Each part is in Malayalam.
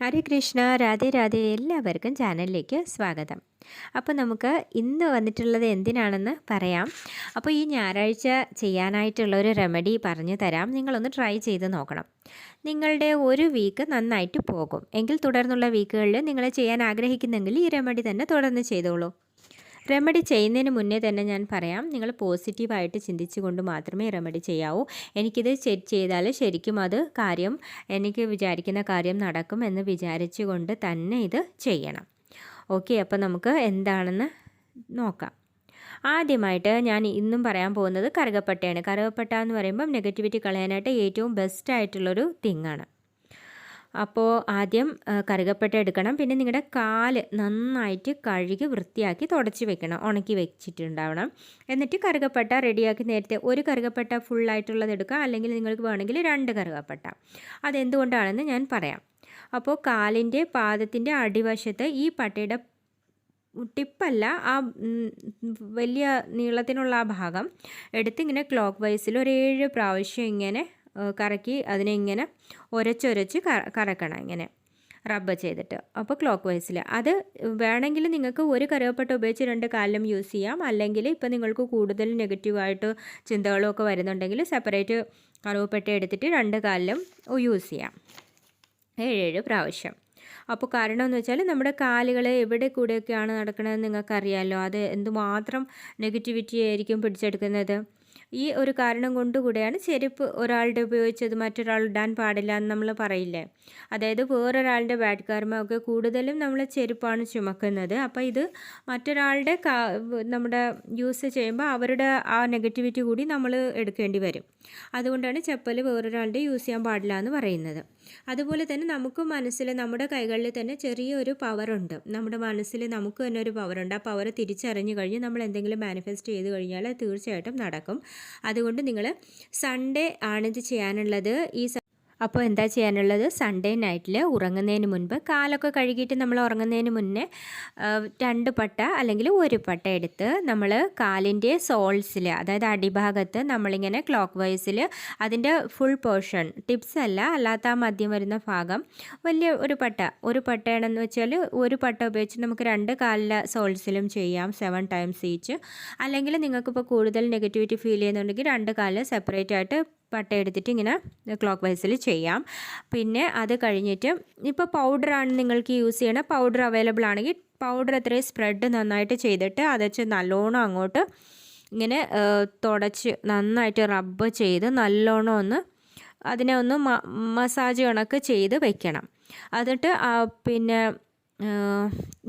ഹരേ കൃഷ്ണ രാധേ രാധേ എല്ലാവർക്കും ചാനലിലേക്ക് സ്വാഗതം. അപ്പോൾ നമുക്ക് ഇന്ന് വന്നിട്ടുള്ളത് എന്തിനാണെന്ന് പറയാം. അപ്പോൾ ഈ ഞായറാഴ്ച ചെയ്യാനായിട്ടുള്ള ഒരു റെമഡി പറഞ്ഞു തരാം. നിങ്ങളൊന്ന് ട്രൈ ചെയ്ത് നോക്കണം. നിങ്ങളുടെ ഒരു വീക്ക് നന്നായിട്ട് പോകും. എങ്കിൽ തുടർന്നുള്ള വീക്കുകളിൽ നിങ്ങൾ ചെയ്യാൻ ആഗ്രഹിക്കുന്നെങ്കിൽ ഈ റെമഡി തന്നെ തുടർന്ന് ചെയ്തോളൂ. റെമഡി ചെയ്യുന്നതിന് മുന്നേ തന്നെ ഞാൻ പറയാം. നിങ്ങൾ പോസിറ്റീവായിട്ട് ചിന്തിച്ചുകൊണ്ട് മാത്രമേ റെമഡി ചെയ്യാവൂ. എനിക്കിത് ചെയ്താൽ ശരിക്കും അത് കാര്യം എനിക്ക് വിചാരിക്കുന്ന കാര്യം നടക്കും എന്ന് വിചാരിച്ചുകൊണ്ട് തന്നെ ഇത് ചെയ്യണം. ഓക്കെ അപ്പോൾ നമുക്ക് എന്താണെന്ന് നോക്കാം. ആദ്യമായിട്ട് ഞാൻ ഇന്നും പറയാൻ പോകുന്നത് കറുകപ്പട്ടയാണ്. കറുകപ്പട്ട എന്ന് പറയുമ്പം നെഗറ്റിവിറ്റി കളയാനായിട്ട് ഏറ്റവും ബെസ്റ്റ് ആയിട്ടുള്ളൊരു തിങ്ങാണ് അപ്പോൾ ആദ്യം കറുകപ്പെട്ട എടുക്കണം. പിന്നെ നിങ്ങളുടെ കാൽ നന്നായിട്ട് കഴുകി വൃത്തിയാക്കി തുടച്ച് വെക്കണം. ഉണക്കി വെച്ചിട്ടുണ്ടാവണം. എന്നിട്ട് കറുകപ്പെട്ട റെഡിയാക്കി നേരത്തെ ഒരു കറുകപ്പെട്ട ഫുള്ളായിട്ടുള്ളത് എടുക്കുക. അല്ലെങ്കിൽ നിങ്ങൾക്ക് വേണമെങ്കിൽ രണ്ട് കറുകപ്പെട്ട. അതെന്തുകൊണ്ടാണെന്ന് ഞാൻ പറയാം. അപ്പോൾ കാലിന്റെ പാദത്തിന്റെ അടിവശത്ത് ഈ പട്ടയുടെ ടിപ്പല്ല ആ വലിയ നീളത്തിനുള്ള ആ ഭാഗം എടുത്ത് ഇങ്ങനെ ക്ലോക്ക് വൈസിൽ ഒരു ഏഴ് പ്രാവശ്യം ഇങ്ങനെ കറക്കി അതിനെ ഇങ്ങനെ ഉരച്ചൊരച്ച് കറക്കണം ഇങ്ങനെ റബ്ബ് ചെയ്തിട്ട്. അപ്പോൾ ക്ലോക്ക് വൈസിൽ അത് വേണമെങ്കിൽ നിങ്ങൾക്ക് ഒരു കറുവപ്പട്ട ഉപയോഗിച്ച് രണ്ട് കാലിലും യൂസ് ചെയ്യാം. അല്ലെങ്കിൽ ഇപ്പോൾ നിങ്ങൾക്ക് കൂടുതൽ നെഗറ്റീവായിട്ട് ചിന്തകളൊക്കെ വരുന്നുണ്ടെങ്കിൽ സെപ്പറേറ്റ് കറുവപ്പട്ട എടുത്തിട്ട് രണ്ട് കാലിലും യൂസ് ചെയ്യാം. ഏഴേഴ് പ്രാവശ്യം. അപ്പോൾ കാരണം എന്ന് വെച്ചാൽ നമ്മുടെ കാലുകൾ എവിടെ കൂടെയൊക്കെയാണ് നടക്കുന്നതെന്ന് നിങ്ങൾക്കറിയാമല്ലോ അത് എന്തുമാത്രം നെഗറ്റിവിറ്റി ആയിരിക്കും പിടിച്ചെടുക്കുന്നത്. ഈ ഒരു കാരണം കൊണ്ടുകൂടെയാണ് ചെരുപ്പ് ഒരാളുടെ ഉപയോഗിച്ചത് മറ്റൊരാൾ ഇടാൻ പാടില്ല എന്ന് നമ്മൾ പറയില്ലേ? അതായത് വേറൊരാളുടെ ബാഡ് കർമ്മമൊക്കെ കൂടുതലും നമ്മൾ ചെരുപ്പാണ് ചുമക്കുന്നത്. അപ്പോൾ ഇത് മറ്റൊരാളുടെ നമ്മുടെ യൂസ് ചെയ്യുമ്പോൾ അവരുടെ ആ നെഗറ്റിവിറ്റി കൂടി നമ്മൾ എടുക്കേണ്ടി വരും. അതുകൊണ്ടാണ് ചെപ്പൽ വേറൊരാളുടെ യൂസ് ചെയ്യാൻ പാടില്ല എന്ന് പറയുന്നത്. അതുപോലെ തന്നെ നമുക്ക് മനസ്സിൽ നമ്മുടെ കൈകളിൽ തന്നെ ചെറിയൊരു പവറുണ്ട് നമ്മുടെ മനസ്സിൽ നമുക്ക് തന്നെ ഒരു പവറുണ്ട് ആ പവർ തിരിച്ചറിഞ്ഞു കഴിഞ്ഞ് നമ്മൾ എന്തെങ്കിലും മാനിഫെസ്റ്റ് ചെയ്ത് കഴിഞ്ഞാൽ തീർച്ചയായിട്ടും നടക്കും. അതുകൊണ്ട് നിങ്ങൾ സൺഡേ ആണിത് ചെയ്യാനുള്ളത്. ഈ അപ്പോൾ എന്താ ചെയ്യാനുള്ളത്? സൺഡേ നൈറ്റിൽ ഉറങ്ങുന്നതിന് മുൻപ് കാലൊക്കെ കഴുകിയിട്ട് നമ്മൾ ഉറങ്ങുന്നതിന് മുന്നേ രണ്ട് പട്ട അല്ലെങ്കിൽ ഒരു പട്ട എടുത്ത് നമ്മൾ കാലിന്റെ സോൾസിൽ അതായത് അടിഭാഗത്ത് നമ്മളിങ്ങനെ ക്ലോക്ക് വൈസിൽ അതിന്റെ ഫുൾ പോർഷൻ ടിപ്സ് അല്ല അല്ലാത്ത ആ മദ്യം വരുന്ന ഭാഗം വലിയ ഒരു പട്ട. ഒരു പട്ടയാണെന്ന് വെച്ചാൽ ഒരു പട്ട ഉപയോഗിച്ച് നമുക്ക് രണ്ട് കാലിലെ സോൾസിലും ചെയ്യാം സെവൻ ടൈംസ് ഈച്ച് അല്ലെങ്കിൽ നിങ്ങൾക്കിപ്പോൾ കൂടുതൽ നെഗറ്റിവിറ്റി ഫീൽ ചെയ്യുന്നുണ്ടെങ്കിൽ രണ്ട് കാലിൽ സെപ്പറേറ്റ് ആയിട്ട് പട്ട എടുത്തിട്ട് ഇങ്ങനെ ക്ലോക്ക് വൈസിൽ ചെയ്യാം. പിന്നെ അത് കഴിഞ്ഞിട്ട് ഇപ്പോൾ പൗഡറാണ് നിങ്ങൾക്ക് യൂസ് ചെയ്യണ. പൗഡർ അവൈലബിൾ ആണെങ്കിൽ പൗഡർ അത്രയും സ്പ്രെഡ് നന്നായിട്ട് ചെയ്തിട്ട് അതച്ച് നല്ലോണം അങ്ങോട്ട് ഇങ്ങനെ തുടച്ച് നന്നായിട്ട് റബ്ബ് ചെയ്ത് നല്ലോണം ഒന്ന് അതിനെ ഒന്ന് മസാജ് കണക്ക് ചെയ്ത് വെക്കണം. എന്നിട്ട് പിന്നെ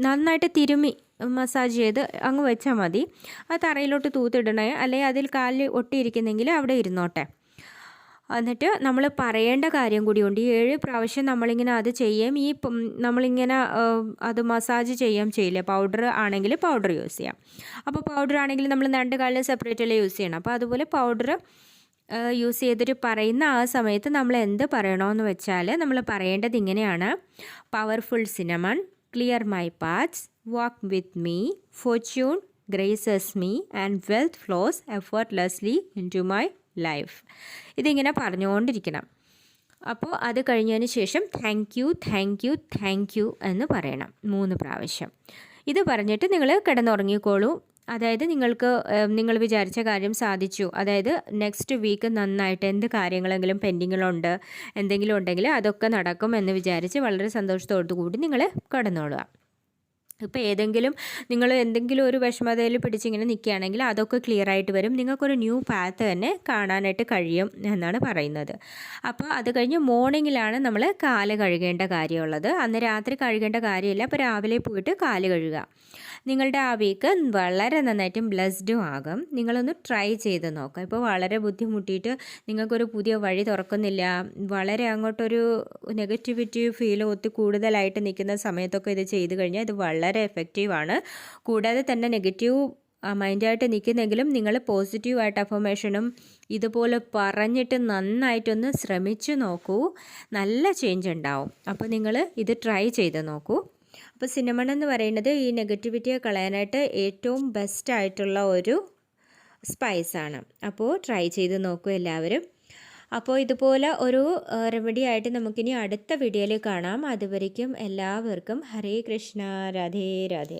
നന്നായിട്ട് തിരുമി മസാജ് ചെയ്ത് അങ്ങ് വെച്ചാൽ മതി. അത് തറയിലോട്ട് തൂത്തിടണേ. അല്ലെങ്കിൽ അതിൽ കാലിൽ ഒട്ടിയിരിക്കുന്നെങ്കിൽ അവിടെ ഇരുന്നോട്ടെ. എന്നിട്ട് നമ്മൾ പറയേണ്ട കാര്യം കൂടിയുണ്ട്. ഈ ഏഴ് പ്രാവശ്യം നമ്മളിങ്ങനെ അത് ചെയ്യാം ഈ നമ്മളിങ്ങനെ അത് മസാജ് ചെയ്യാം ചെയ്യില്ല? പൗഡർ ആണെങ്കിൽ പൗഡർ യൂസ് ചെയ്യാം. അപ്പോൾ പൗഡർ ആണെങ്കിൽ നമ്മൾ രണ്ട് കാലിൽ സെപ്പറേറ്റ് അല്ലേ യൂസ് ചെയ്യണം. അപ്പോൾ അതുപോലെ പൗഡർ യൂസ് ചെയ്തിട്ട് പറയുന്ന ആ സമയത്ത് നമ്മൾ എന്ത് പറയണമെന്ന് വെച്ചാൽ നമ്മൾ പറയേണ്ടത് ഇങ്ങനെയാണ്. Powerful cinnamon clear my path walk with me fortune graces me and wealth flows effortlessly into my life. ഇതിങ്ങനെ പറഞ്ഞുകൊണ്ടിരിക്കണം. അപ്പോൾ അത് കഴിഞ്ഞതിന് ശേഷം thank you thank you thank you എന്ന് പറയണം മൂന്ന് പ്രാവശ്യം. ഇത് പറഞ്ഞിട്ട് നിങ്ങൾ കിടന്നുറങ്ങിക്കോളൂ. അതായത് നിങ്ങൾക്ക് നിങ്ങൾ വിചാരിച്ച കാര്യം സാധിച്ചു. അതായത് നെക്സ്റ്റ് വീക്ക് നന്നായിട്ട് എന്ത് കാര്യങ്ങളെങ്കിലും പെൻഡിങ്ങിലുണ്ട് എന്തെങ്കിലും ഉണ്ടെങ്കിൽ അതൊക്കെ നടക്കും എന്ന് വിചാരിച്ച് വളരെ സന്തോഷത്തോടു കൂടി നിങ്ങൾ കിടന്നോളുക. ഇപ്പോൾ ഏതെങ്കിലും നിങ്ങൾ എന്തെങ്കിലും ഒരു വിഷമതയിൽ പിടിച്ചിങ്ങനെ നിൽക്കുകയാണെങ്കിൽ അതൊക്കെ ക്ലിയർ ആയിട്ട് വരും. നിങ്ങൾക്കൊരു ന്യൂ പാത്ത് തന്നെ കാണാനായിട്ട് കഴിയും എന്നാണ് പറയുന്നത്. അപ്പോൾ അത് കഴിഞ്ഞ് മോർണിംഗിലാണ് നമ്മൾ കാൽ കഴുകേണ്ട കാര്യമുള്ളത്. അന്ന് രാത്രി കഴുകേണ്ട കാര്യമില്ല. അപ്പോൾ രാവിലെ പോയിട്ട് കാൽ കഴുകുക. നിങ്ങളുടെ ആ വീക്ക് വളരെ നന്നായിട്ടും ബ്ലെസ്ഡും ആകും. നിങ്ങളൊന്ന് ട്രൈ ചെയ്ത് നോക്കാം. ഇപ്പോൾ വളരെ ബുദ്ധിമുട്ടിയിട്ട് നിങ്ങൾക്കൊരു പുതിയ വഴി തുറക്കുന്നില്ല. വളരെ അങ്ങോട്ടൊരു നെഗറ്റിവിറ്റി ഫീൽ ഒത്തിരി കൂടുതലായിട്ട് നിൽക്കുന്ന സമയത്തൊക്കെ ഇത് ചെയ്ത് കഴിഞ്ഞാൽ ഇത് വളരെ എഫക്റ്റീവാണ് കൂടാതെ തന്നെ നെഗറ്റീവ് മൈൻഡായിട്ട് നിൽക്കുന്നെങ്കിലും നിങ്ങൾ പോസിറ്റീവായിട്ട് അഫർമേഷനും ഇതുപോലെ പറഞ്ഞിട്ട് നന്നായിട്ടൊന്ന് ശ്രമിച്ചു നോക്കൂ. നല്ല ചേഞ്ച് ഉണ്ടാവും. അപ്പോൾ നിങ്ങൾ ഇത് ട്രൈ ചെയ്ത് നോക്കൂ. അപ്പോൾ സിനമൺ എന്ന് പറയുന്നത് ഈ നെഗറ്റിവിറ്റിയെ കളയാനായിട്ട് ഏറ്റവും ബെസ്റ്റ് ആയിട്ടുള്ള ഒരു സ്പൈസാണ് അപ്പോൾ ട്രൈ ചെയ്ത് നോക്കൂ എല്ലാവരും. അപ്പോൾ ഇതുപോലെ ഒരു റെമഡി ആയിട്ട് നമുക്കിനി അടുത്ത വീഡിയോയിൽ കാണാം. അതുവരയ്ക്കും എല്ലാവർക്കും ഹരേ കൃഷ്ണ രാധേ രാധേ.